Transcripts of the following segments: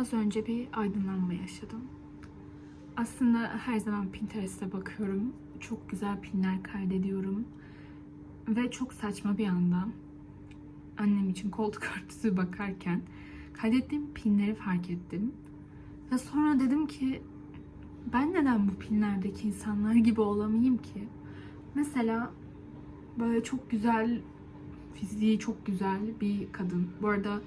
Az önce bir aydınlanma yaşadım. Aslında her zaman Pinterest'e bakıyorum. Çok güzel pinler kaydediyorum. Ve çok saçma bir anda annem için koltuk örtüsü bakarken kaydettiğim pinleri fark ettim. Ve sonra dedim ki ben neden bu pinlerdeki insanlar gibi olamayayım ki? Mesela böyle çok güzel, fiziği çok güzel bir kadın. Bu arada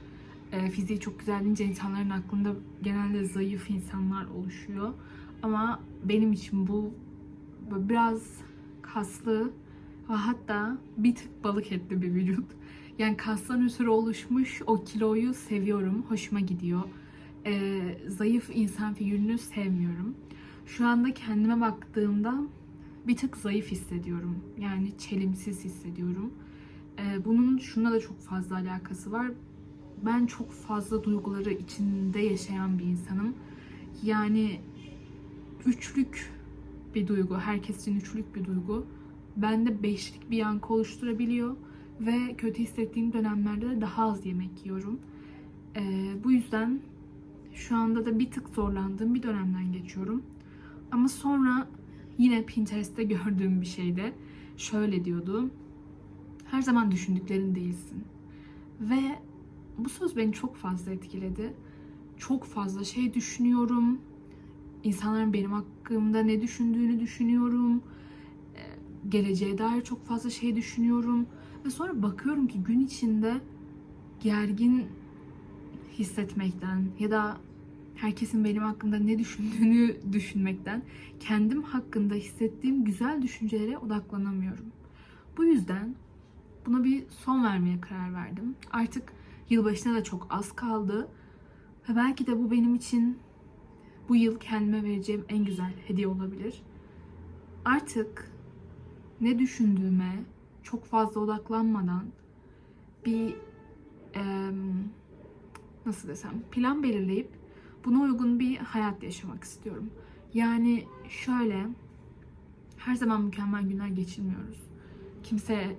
e, fiziği çok güzel deyince insanların aklında genelde zayıf insanlar oluşuyor. Ama benim için bu biraz kaslı ve hatta bir tık balık etli bir vücut. Yani kastan ötürü oluşmuş o kiloyu seviyorum. Hoşuma gidiyor. E, zayıf insan figürünü sevmiyorum. Şu anda kendime baktığımda bir tık zayıf hissediyorum. Yani çelimsiz hissediyorum. Ee, bunun şuna da çok fazla alakası var. Ben çok fazla duyguları içinde yaşayan bir insanım. Yani üçlük bir duygu, herkes için üçlük bir duygu. Bende beşlik bir yankı oluşturabiliyor ve kötü hissettiğim dönemlerde de daha az yemek yiyorum. Ee, bu yüzden şu anda da bir tık zorlandığım bir dönemden geçiyorum. Ama sonra yine Pinterest'te gördüğüm bir şeyde şöyle diyordu. Her zaman düşündüklerin değilsin. Ve bu söz beni çok fazla etkiledi. Çok fazla şey düşünüyorum. İnsanların benim hakkımda ne düşündüğünü düşünüyorum. Ee, Geleceğe dair çok fazla şey düşünüyorum. Ve sonra bakıyorum ki gün içinde gergin hissetmekten ya da herkesin benim hakkında ne düşündüğünü düşünmekten kendim hakkında hissettiğim güzel düşüncelere odaklanamıyorum. Bu yüzden buna bir son vermeye karar verdim. Artık yılbaşına da çok az kaldı. Ve belki de bu benim için bu yıl kendime vereceğim en güzel hediye olabilir. Artık ne düşündüğüme çok fazla odaklanmadan bir em, nasıl desem plan belirleyip buna uygun bir hayat yaşamak istiyorum. Yani şöyle her zaman mükemmel günler geçirmiyoruz. Kimse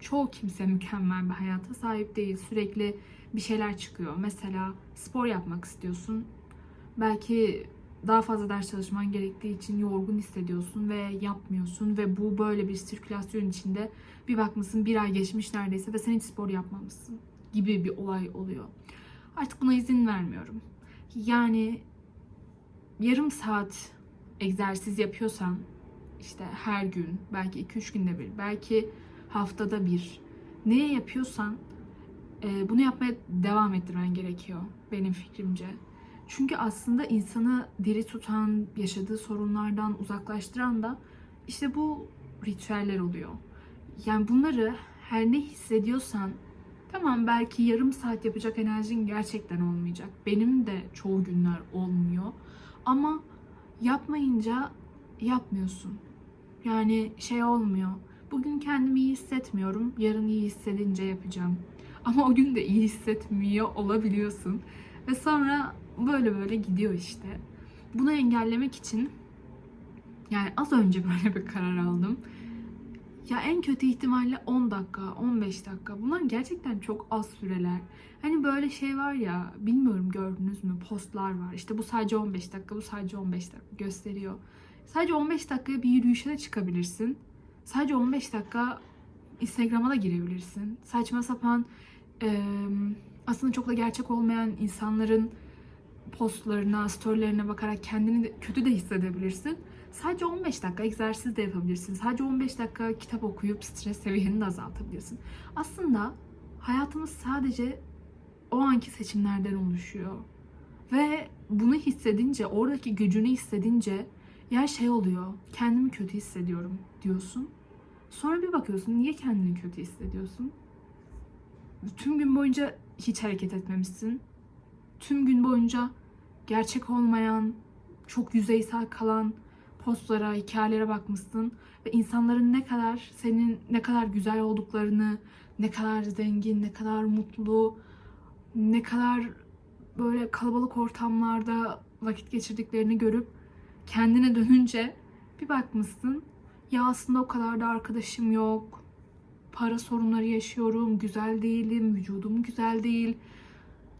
çoğu kimse mükemmel bir hayata sahip değil. Sürekli bir şeyler çıkıyor. Mesela spor yapmak istiyorsun. Belki daha fazla ders çalışman gerektiği için yorgun hissediyorsun ve yapmıyorsun ve bu böyle bir sirkülasyon içinde bir bakmışsın bir ay geçmiş neredeyse ve sen hiç spor yapmamışsın gibi bir olay oluyor. Artık buna izin vermiyorum. Yani yarım saat egzersiz yapıyorsan işte her gün, belki 2-3 günde bir, belki haftada bir neye yapıyorsan e, bunu yapmaya devam ettirmen gerekiyor benim fikrimce. Çünkü aslında insanı diri tutan, yaşadığı sorunlardan uzaklaştıran da işte bu ritüeller oluyor. Yani bunları her ne hissediyorsan Tamam belki yarım saat yapacak enerjin gerçekten olmayacak. Benim de çoğu günler olmuyor. Ama yapmayınca yapmıyorsun. Yani şey olmuyor. Bugün kendimi iyi hissetmiyorum. Yarın iyi hissedince yapacağım. Ama o gün de iyi hissetmiyor olabiliyorsun. Ve sonra böyle böyle gidiyor işte. Bunu engellemek için yani az önce böyle bir karar aldım. Ya en kötü ihtimalle 10 dakika, 15 dakika. Bunlar gerçekten çok az süreler. Hani böyle şey var ya, bilmiyorum gördünüz mü? Postlar var. İşte bu sadece 15 dakika, bu sadece 15 dakika gösteriyor. Sadece 15 dakikaya bir yürüyüşe de çıkabilirsin. Sadece 15 dakika Instagram'a da girebilirsin. Saçma sapan e, aslında çok da gerçek olmayan insanların postlarına, storylerine bakarak kendini de, kötü de hissedebilirsin. Sadece 15 dakika egzersiz de yapabilirsin. Sadece 15 dakika kitap okuyup stres seviyeni de azaltabilirsin. Aslında hayatımız sadece o anki seçimlerden oluşuyor. Ve bunu hissedince, oradaki gücünü hissedince ya şey oluyor, kendimi kötü hissediyorum diyorsun. Sonra bir bakıyorsun, niye kendini kötü hissediyorsun? Tüm gün boyunca hiç hareket etmemişsin. Tüm gün boyunca gerçek olmayan, çok yüzeysel kalan postlara, hikayelere bakmışsın ve insanların ne kadar senin ne kadar güzel olduklarını, ne kadar zengin, ne kadar mutlu, ne kadar böyle kalabalık ortamlarda vakit geçirdiklerini görüp kendine dönünce bir bakmışsın ya aslında o kadar da arkadaşım yok. Para sorunları yaşıyorum, güzel değilim, vücudum güzel değil.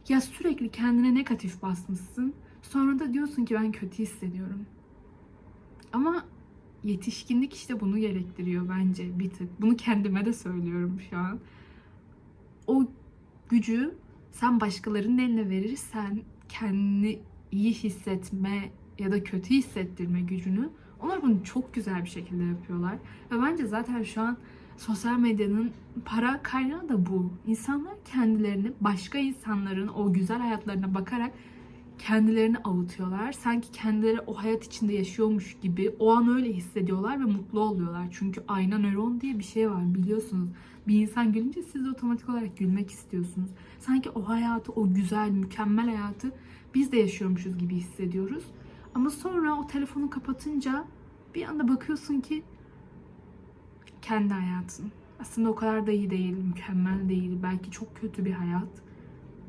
Ya sürekli kendine negatif basmışsın. Sonra da diyorsun ki ben kötü hissediyorum. Ama yetişkinlik işte bunu gerektiriyor bence bir tık. Bunu kendime de söylüyorum şu an. O gücü sen başkalarının eline verirsen kendini iyi hissetme ya da kötü hissettirme gücünü onlar bunu çok güzel bir şekilde yapıyorlar. Ve bence zaten şu an sosyal medyanın para kaynağı da bu. İnsanlar kendilerini başka insanların o güzel hayatlarına bakarak kendilerini avutuyorlar. Sanki kendileri o hayat içinde yaşıyormuş gibi o an öyle hissediyorlar ve mutlu oluyorlar. Çünkü ayna nöron diye bir şey var biliyorsunuz. Bir insan gülünce siz de otomatik olarak gülmek istiyorsunuz. Sanki o hayatı, o güzel, mükemmel hayatı biz de yaşıyormuşuz gibi hissediyoruz. Ama sonra o telefonu kapatınca bir anda bakıyorsun ki kendi hayatın. Aslında o kadar da iyi değil, mükemmel değil. Belki çok kötü bir hayat.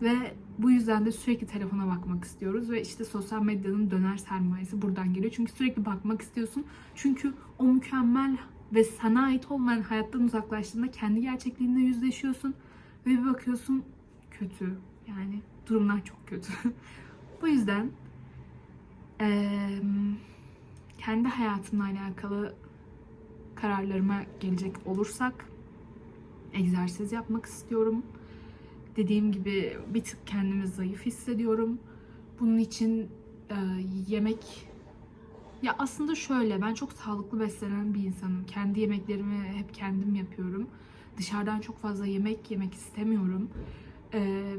Ve bu yüzden de sürekli telefona bakmak istiyoruz ve işte sosyal medyanın döner sermayesi buradan geliyor. Çünkü sürekli bakmak istiyorsun. Çünkü o mükemmel ve sana ait olmayan hayattan uzaklaştığında kendi gerçekliğinde yüzleşiyorsun ve bir bakıyorsun kötü. Yani durumlar çok kötü. bu yüzden kendi hayatımla alakalı kararlarıma gelecek olursak egzersiz yapmak istiyorum. Dediğim gibi bir tık kendimi zayıf hissediyorum. Bunun için e, yemek ya aslında şöyle ben çok sağlıklı beslenen bir insanım. Kendi yemeklerimi hep kendim yapıyorum. Dışarıdan çok fazla yemek yemek istemiyorum. E,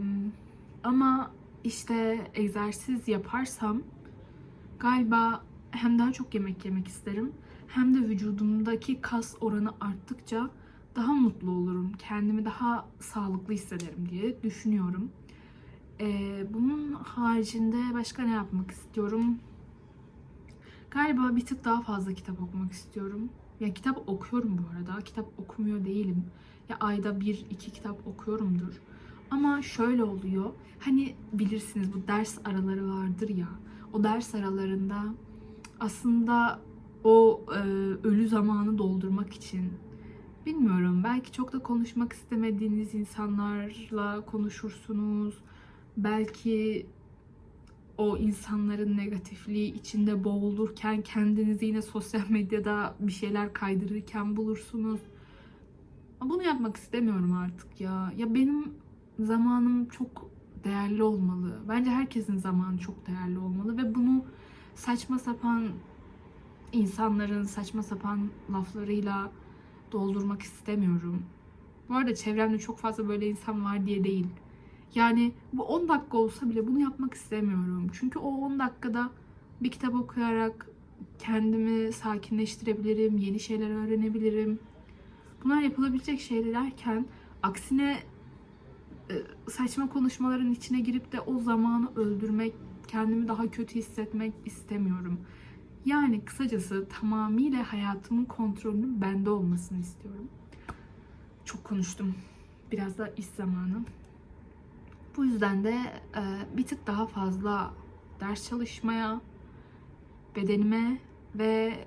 ama işte egzersiz yaparsam galiba hem daha çok yemek yemek isterim hem de vücudumdaki kas oranı arttıkça daha mutlu olurum. Kendimi daha sağlıklı hissederim diye düşünüyorum. Ee, bunun haricinde başka ne yapmak istiyorum? Galiba bir tık daha fazla kitap okumak istiyorum. Ya kitap okuyorum bu arada. Kitap okumuyor değilim. Ya ayda bir iki kitap okuyorumdur. Ama şöyle oluyor. Hani bilirsiniz bu ders araları vardır ya. O ders aralarında aslında o e, ölü zamanı doldurmak için bilmiyorum belki çok da konuşmak istemediğiniz insanlarla konuşursunuz. Belki o insanların negatifliği içinde boğulurken kendinizi yine sosyal medyada bir şeyler kaydırırken bulursunuz. Bunu yapmak istemiyorum artık ya. Ya benim zamanım çok değerli olmalı. Bence herkesin zamanı çok değerli olmalı ve bunu saçma sapan insanların saçma sapan laflarıyla doldurmak istemiyorum. Bu arada çevremde çok fazla böyle insan var diye değil. Yani bu 10 dakika olsa bile bunu yapmak istemiyorum. Çünkü o 10 dakikada bir kitap okuyarak kendimi sakinleştirebilirim, yeni şeyler öğrenebilirim. Bunlar yapılabilecek şeylerken aksine saçma konuşmaların içine girip de o zamanı öldürmek, kendimi daha kötü hissetmek istemiyorum. Yani kısacası tamamıyla hayatımın kontrolünün bende olmasını istiyorum. Çok konuştum. Biraz da iş zamanı. Bu yüzden de e, bir tık daha fazla ders çalışmaya, bedenime ve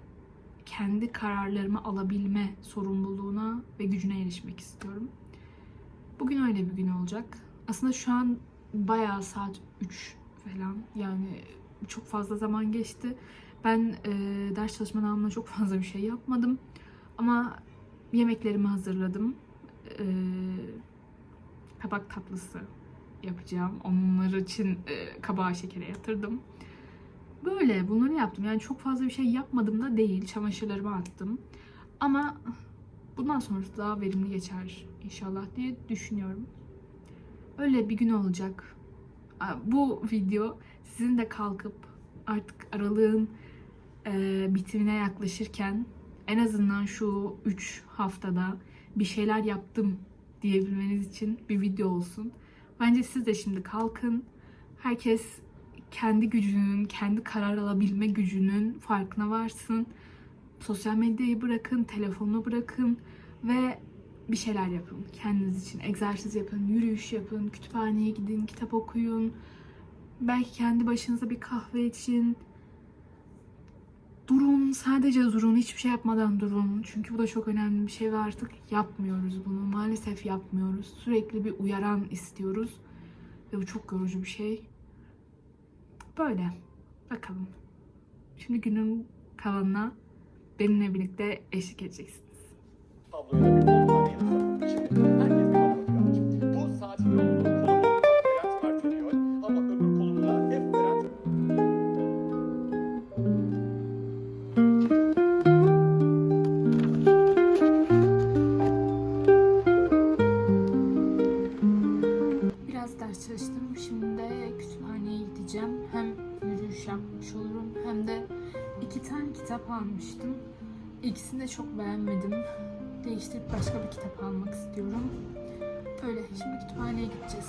kendi kararlarımı alabilme sorumluluğuna ve gücüne erişmek istiyorum. Bugün öyle bir gün olacak. Aslında şu an bayağı saat 3 falan. Yani çok fazla zaman geçti. Ben e, ders çalışma namına çok fazla bir şey yapmadım. Ama yemeklerimi hazırladım. E, kabak tatlısı yapacağım. Onlar için e, kabağı şekere yatırdım. Böyle bunları yaptım. Yani çok fazla bir şey yapmadım da değil. Çamaşırlarımı attım. Ama bundan sonrası daha verimli geçer inşallah diye düşünüyorum. Öyle bir gün olacak. Bu video sizin de kalkıp artık aralığın e, bitimine yaklaşırken en azından şu 3 haftada bir şeyler yaptım diyebilmeniz için bir video olsun. Bence siz de şimdi kalkın. Herkes kendi gücünün, kendi karar alabilme gücünün farkına varsın. Sosyal medyayı bırakın, telefonu bırakın ve bir şeyler yapın. Kendiniz için egzersiz yapın, yürüyüş yapın, kütüphaneye gidin, kitap okuyun. Belki kendi başınıza bir kahve için. Durun, sadece durun, hiçbir şey yapmadan durun. Çünkü bu da çok önemli bir şey ve artık yapmıyoruz bunu. Maalesef yapmıyoruz. Sürekli bir uyaran istiyoruz. Ve bu çok yorucu bir şey. Böyle. Bakalım. Şimdi günün kalanına benimle birlikte eşlik edeceksiniz. tabloya da bir 10 tane yanıt var. Şimdi herkes bir bakıyor birazcık. Bu saatin yolunu kolumu Bülent Mert veriyor ama öbür kolumda hep Bülent Biraz ders çalıştım. Şimdi de kütüphaneye gideceğim. Hem yürüyüş yapmış olurum hem de iki tane kitap almıştım. İkisini de çok beğenmedim. Değiştirip başka bir kitap almak istiyorum. Öyle. Şimdi kütüphaneye gideceğiz.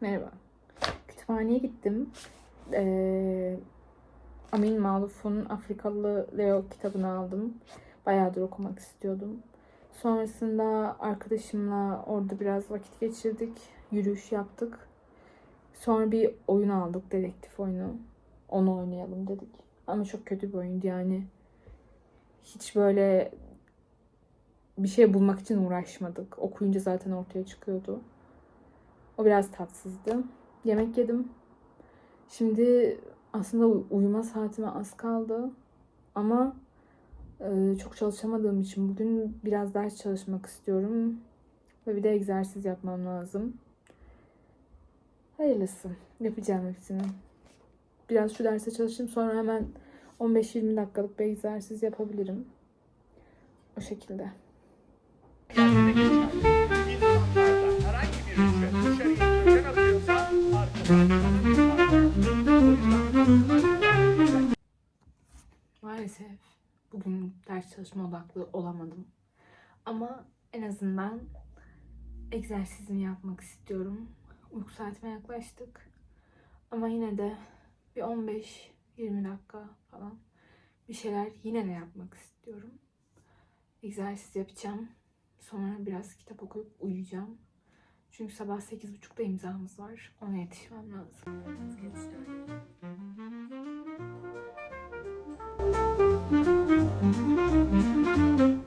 Merhaba. Kütüphaneye gittim. Ee, Amin Maluf'un Afrikalı Leo kitabını aldım. Bayağıdır okumak istiyordum. Sonrasında arkadaşımla orada biraz vakit geçirdik. Yürüyüş yaptık. Sonra bir oyun aldık. Dedektif oyunu. Onu oynayalım dedik. Ama çok kötü bir oyundu yani. Hiç böyle bir şey bulmak için uğraşmadık. Okuyunca zaten ortaya çıkıyordu. O biraz tatsızdı. Yemek yedim. Şimdi aslında uy- uyuma saatime az kaldı. Ama e, çok çalışamadığım için bugün biraz ders çalışmak istiyorum. Ve bir de egzersiz yapmam lazım. Hayırlısı. Yapacağım hepsini. Biraz şu derse çalışayım. Sonra hemen 15-20 dakikalık bir egzersiz yapabilirim. O şekilde. Maalesef bugün ders çalışma odaklı olamadım. Ama en azından egzersizimi yapmak istiyorum. Uyku saatime yaklaştık. Ama yine de bir 15-20 dakika falan bir şeyler yine de yapmak istiyorum. Egzersiz yapacağım. Sonra biraz kitap okuyup uyuyacağım. Çünkü sabah 8.30'da imzamız var. Ona yetişmem lazım. Thank you.